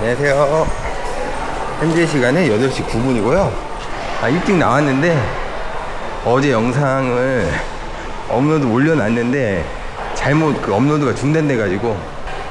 안녕하세요. 현재 시간은 8시 9분이고요. 아, 일찍 나왔는데 어제 영상을 업로드 올려놨는데 잘못 그 업로드가 중단돼가지고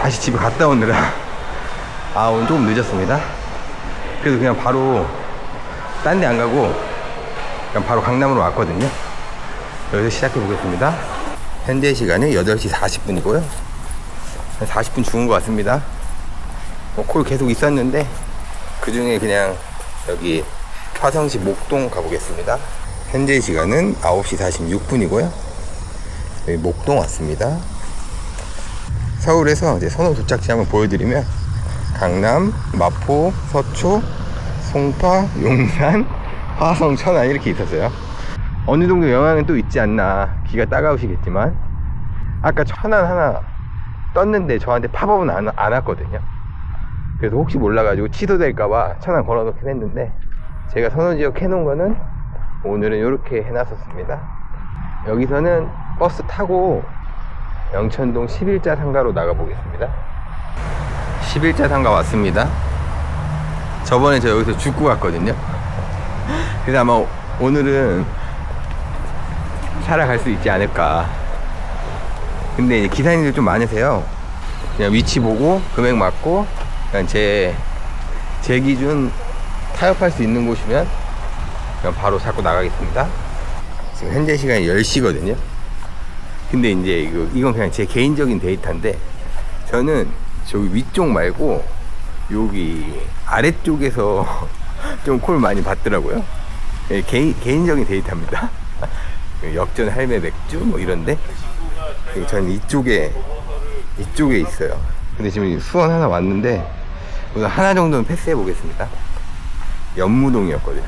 다시 집에 갔다 오느라 아, 오늘 조금 늦었습니다. 그래서 그냥 바로 딴 데 안 가고 그냥 바로 강남으로 왔거든요. 여기서 시작해 보겠습니다. 현재 시간은 8시 40분이고요. 한 40분 죽은 것 같습니다. 뭐콜 계속 있었는데 그 중에 그냥 여기 화성시 목동 가보겠습니다. 현재 시간은 9시 46분이고요. 여기 목동 왔습니다. 서울에서 이제 선호 도착지 한번 보여드리면 강남, 마포, 서초, 송파, 용산, 화성, 천안 이렇게 있었어요. 어느 정도 영향은 또 있지 않나 귀가 따가우시겠지만 아까 천안 하나 떴는데 저한테 팝업은 안, 안 왔거든요. 그래서 혹시 몰라가지고 취소될까봐 천안 걸어놓긴 했는데 제가 선호지역 해놓은 거는 오늘은 이렇게 해놨었습니다. 여기서는 버스 타고 영천동 11자 상가로 나가보겠습니다. 11자 상가 왔습니다. 저번에 저 여기서 죽고 갔거든요. 그래서 아마 오늘은 살아갈 수 있지 않을까. 근데 기사님들 좀 많으세요. 그냥 위치 보고 금액 맞고 그냥 제, 제 기준 타협할 수 있는 곳이면 그냥 바로 잡고 나가겠습니다. 지금 현재 시간이 10시거든요. 근데 이제 이거, 이건 그냥 제 개인적인 데이터인데 저는 저기 위쪽 말고 여기 아래쪽에서 좀 콜 많이 받더라고요. 예, 개인, 개인적인 데이터입니다. 역전 할매 맥주 뭐 이런데 저는 이쪽에 이쪽에 있어요. 근데 지금 수원 하나 왔는데 오늘 하나 정도는 패스해 보겠습니다. 연무동이었거든요.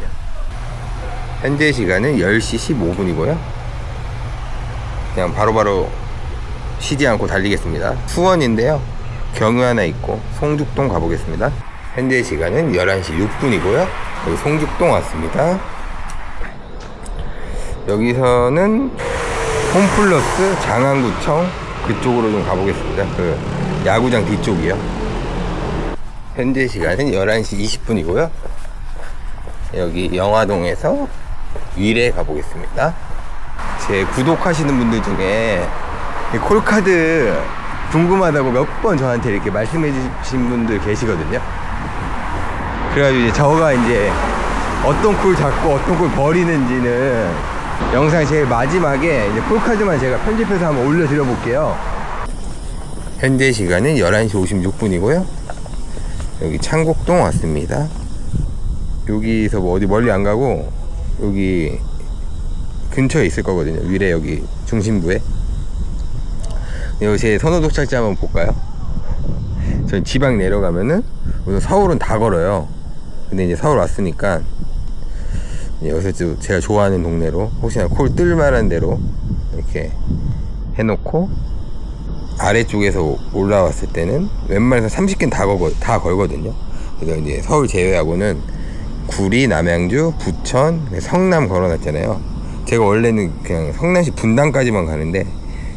현재 시간은 10시 15분이고요. 그냥 바로 바로 쉬지 않고 달리겠습니다. 수원인데요. 경유 하나 있고 송죽동 가보겠습니다. 현재 시간은 11시 6분이고요. 여기 송죽동 왔습니다. 여기서는 홈플러스 장안구청 그쪽으로 좀 가보겠습니다. 그 야구장 뒤쪽이요. 현재 시간은 11시 20분이고요. 여기 영화동에서 위례 가보겠습니다. 제 구독하시는 분들 중에 이 콜카드 궁금하다고 몇 번 저한테 이렇게 말씀해 주신 분들 계시거든요. 그래가지고 이제 저가 이제 어떤 콜 잡고 어떤 콜 버리는지는 영상 제일 마지막에 이제 콜카드만 제가 편집해서 한번 올려드려 볼게요. 현재 시간은 11시 56분이고요. 여기 창곡동 왔습니다. 여기서 뭐 어디 멀리 안 가고 여기 근처에 있을 거거든요. 위례 여기 중심부에. 여기 제 선호 도착지 한번 볼까요? 전 지방 내려가면은 우선 서울은 다 걸어요. 근데 이제 서울 왔으니까 여기서 좀 제가 좋아하는 동네로 혹시나 콜 뜰만한 데로 이렇게 해놓고 아래쪽에서 올라왔을 때는 웬만해서 30개는 다, 걸거, 다 걸거든요. 그래서 이제 서울 제외하고는 구리, 남양주, 부천, 성남 걸어놨잖아요. 제가 원래는 그냥 성남시 분당까지만 가는데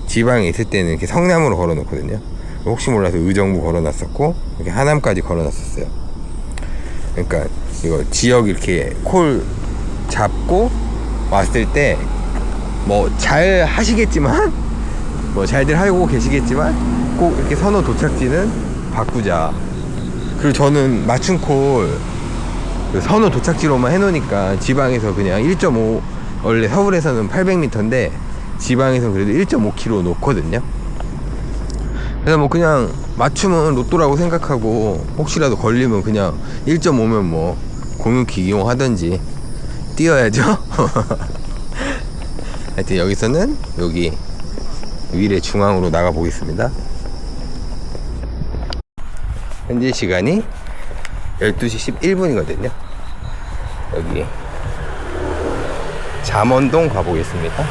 지방에 있을 때는 이렇게 성남으로 걸어놓거든요. 혹시 몰라서 의정부 걸어놨었고 이렇게 하남까지 걸어놨었어요. 그러니까 이거 지역 이렇게 콜 잡고 왔을 때 뭐 잘 하시겠지만 뭐 잘들 하고 계시겠지만 꼭 이렇게 선호 도착지는 바꾸자. 그리고 저는 맞춤콜 그 선호 도착지로만 해놓으니까 지방에서 그냥 1.5 원래 서울에서는 800m인데 지방에서 그래도 1.5km 놓거든요. 그래서 뭐 그냥 맞춤은 로또라고 생각하고 혹시라도 걸리면 그냥 1.5면 뭐 공유기 이용하든지 뛰어야죠. 하여튼 여기서는 여기 위례 중앙으로 나가 보겠습니다. 현재 시간이 12시 11분이거든요. 여기 잠원동 가보겠습니다.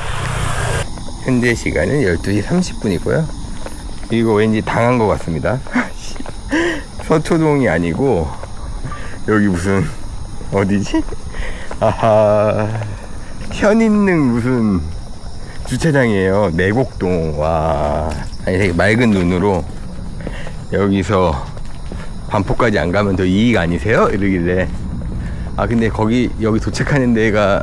현재 시간은 12시 30분이고요. 이거 왠지 당한 것 같습니다. 서초동이 아니고 여기 무슨 어디지? 아하 현인릉 무슨 주차장이에요. 내곡동 와 아니 되게 맑은 눈으로 여기서 반포까지 안 가면 더 이익 아니세요? 이러길래 아 근데 거기 여기 도착하는 데가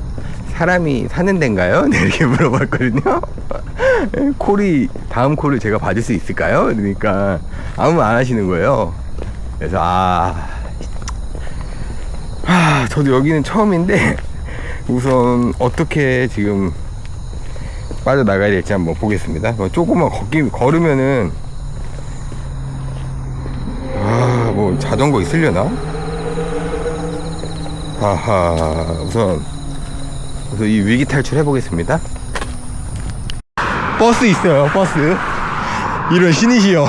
사람이 사는 데인가요? 네, 이렇게 물어봤거든요. 콜이 다음 콜을 제가 받을 수 있을까요? 그러니까 아무 말 안 하시는 거예요. 그래서 아, 아 저도 여기는 처음인데 우선 어떻게 지금 빠져나가야 될지 한번 보겠습니다. 뭐 조금만 걷기 걸으면은 아 뭐 자전거 있으려나? 아하 우선 우선 이 위기 탈출 해보겠습니다. 버스 있어요 버스 이런 신이시여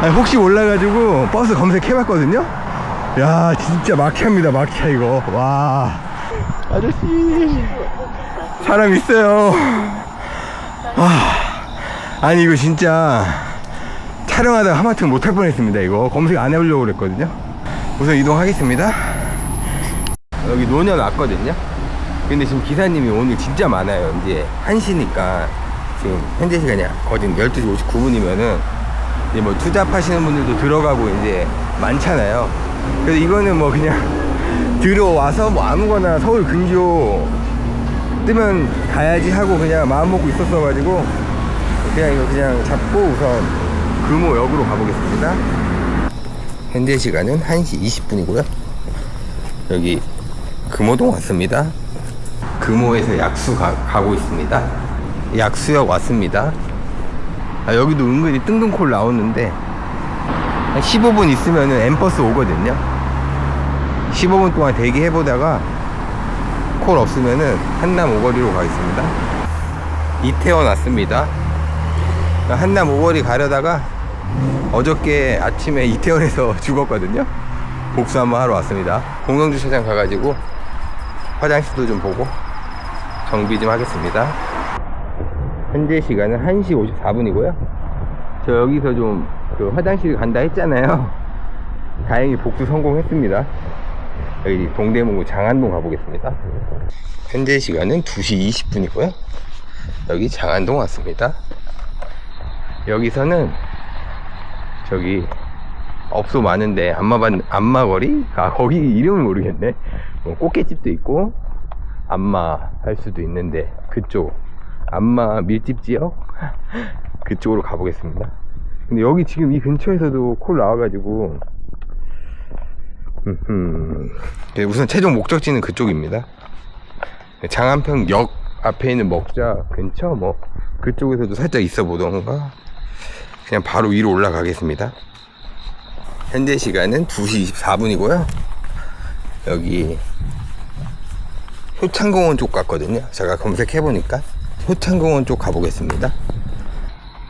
아니, 혹시 몰라가지고 버스 검색해봤거든요 야 진짜 막차입니다 막차 이거 와 아저씨 사람 있어요. 아 아니 이거 진짜 촬영하다가 하마터면 못할 뻔했습니다 이거. 검색 안 해보려고 그랬거든요. 우선 이동하겠습니다. 여기 노년 왔거든요. 근데 지금 기사님이 오늘 진짜 많아요 이제. 1시니까 지금 현재 시간이 어딘 12시 59분이면은 이제 뭐 투잡하시는 분들도 들어가고 이제 많잖아요. 그래서 이거는 뭐 그냥 들어와서 뭐 아무거나 서울 근교 뜨면 가야지 하고 그냥 마음 먹고 있었어가지고 그냥 이거 그냥 잡고 우선 금호역으로 가보겠습니다. 현재 시간은 1시 20분이고요. 여기 금호동 왔습니다. 금호에서 약수 가, 가고 있습니다. 약수역 왔습니다. 아, 여기도 은근히 뜬금콜 나오는데 한 15분 있으면은 엠버스 오거든요. 15분 동안 대기해보다가 콜 없으면은 한남 오거리로 가겠습니다. 이태원 왔습니다. 한남 오거리 가려다가 어저께 아침에 이태원에서 죽었거든요. 복수 한번 하러 왔습니다. 공영주차장 가가지고 화장실도 좀 보고 정비 좀 하겠습니다. 현재 시간은 1시 54분이고요. 저 여기서 좀 그 화장실 간다 했잖아요. 다행히 복수 성공했습니다. 여기 동대문구 장안동 가보겠습니다. 현재 시간은 2시 20분이고요. 여기 장안동 왔습니다. 여기서는 저기 업소 많은데 안마반 안마거리? 아 거기 이름을 모르겠네. 뭐 꽃게집도 있고 안마 할 수도 있는데 그쪽 안마 밀집 지역 그쪽으로 가보겠습니다. 근데 여기 지금 이 근처에서도 콜 나와가지고. 네, 우선 최종 목적지는 그쪽입니다. 장안평 역 앞에 있는 먹자 근처 뭐 그쪽에서도 살짝 있어 보던가 그냥 바로 위로 올라가겠습니다. 현재 시간은 2시 24분이고요. 여기 효창공원 쪽 갔거든요. 제가 검색해보니까 효창공원 쪽 가보겠습니다.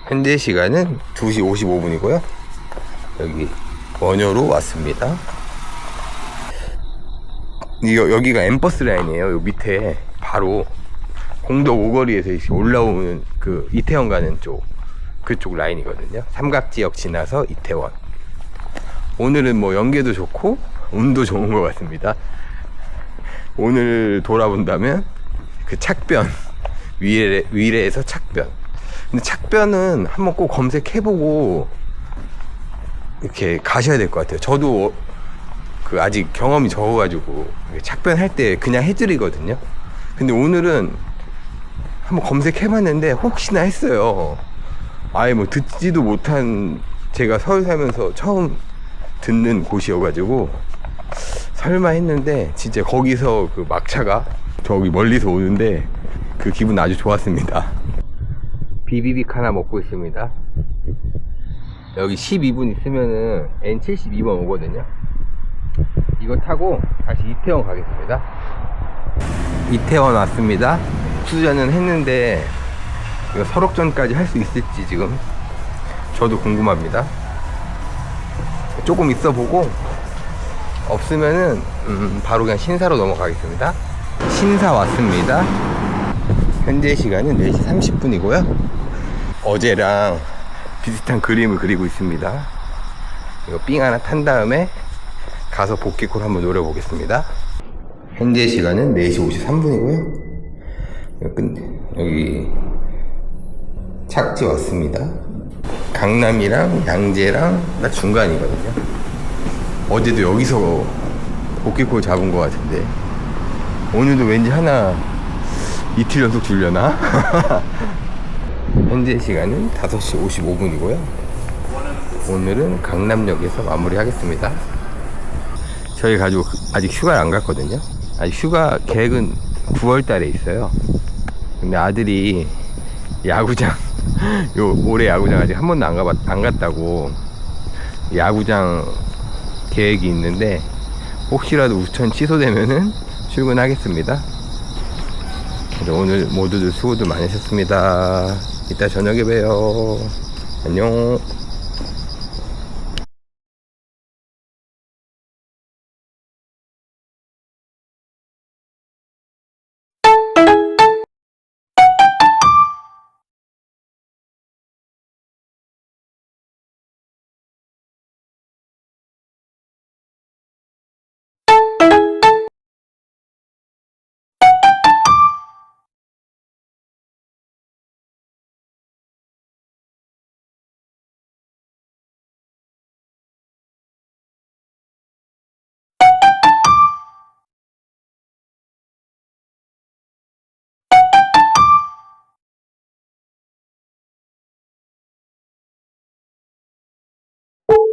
현재 시간은 2시 55분이고요. 여기 원효로 왔습니다. 이거 여기가 엠버스 라인이에요. 요 밑에 바로 공덕 오거리에서 올라오는 그 이태원 가는 쪽 그쪽 라인이거든요. 삼각지역 지나서 이태원. 오늘은 뭐 연계도 좋고 운도 좋은 것 같습니다. 오늘 돌아본다면 그 착변 위례 위례에서 착변. 근데 착변은 한번 꼭 검색해보고 이렇게 가셔야 될 것 같아요. 저도 그 아직 경험이 적어가지고 착변할 때 그냥 해드리거든요. 근데 오늘은 한번 검색해봤는데 혹시나 했어요. 아예 뭐 듣지도 못한 제가 서울 살면서 처음 듣는 곳이어가지고 설마 했는데 진짜 거기서 그 막차가 저기 멀리서 오는데 그 기분 아주 좋았습니다. 비비빅 하나 먹고 있습니다. 여기 12분 있으면은 N72번 오거든요. 이거 타고 다시 이태원 가겠습니다. 이태원 왔습니다. 수전은 했는데 이거 설옥전까지 할 수 있을지 지금 저도 궁금합니다. 조금 있어 보고 없으면은 음, 바로 그냥 신사로 넘어가겠습니다. 신사 왔습니다. 현재 시간은 4시 30분이고요. 어제랑 비슷한 그림을 그리고 있습니다. 이거 삥 하나 탄 다음에 가서 복귀콜 한번 노려보겠습니다. 현재 시간은 4시 53분이고요. 여기 착지 왔습니다. 강남이랑 양재랑 나 중간이거든요. 어제도 여기서 복귀골 잡은 것 같은데 오늘도 왠지 하나 이틀 연속 줄려나? 현재 시간은 5시 55분이고요. 오늘은 강남역에서 마무리하겠습니다. 저희 가족 아직 휴가를 안 갔거든요. 아직 휴가 계획은 9월 달에 있어요. 근데 아들이 야구장, 요 올해 야구장 아직 한 번도 안 가봤, 안 갔다고 야구장 계획이 있는데 혹시라도 우천 취소되면은 출근하겠습니다. 오늘 모두들 수고들 많으셨습니다. 이따 저녁에 봬요. 안녕.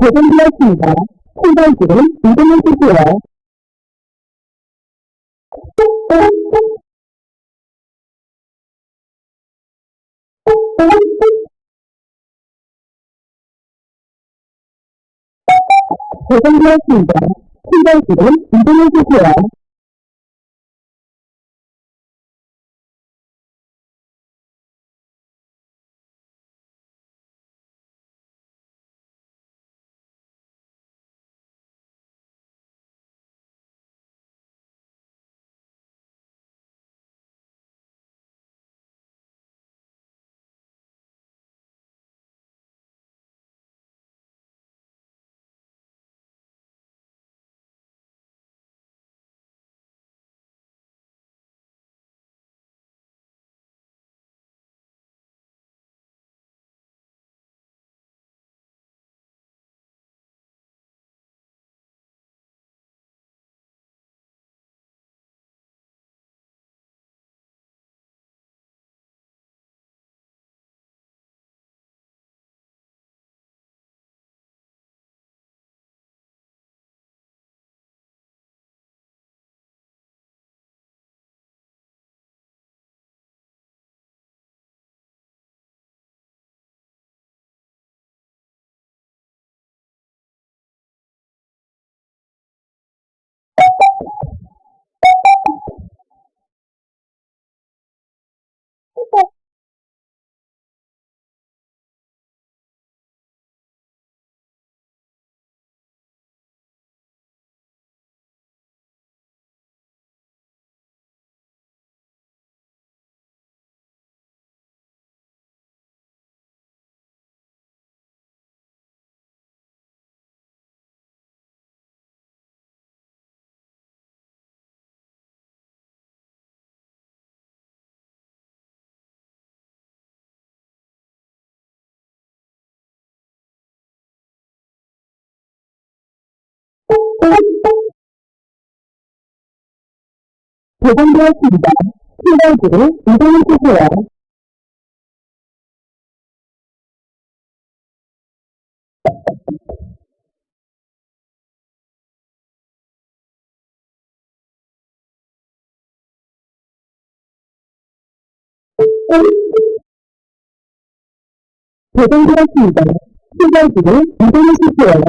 개봉되었습니다. 신발길은 이동해 주세요. 개봉되었습니다. 신발길은 이동해 주세요. 개방되었습니다. 신발지로 이동해주세요. 개방되었습니다. 이동해주세요.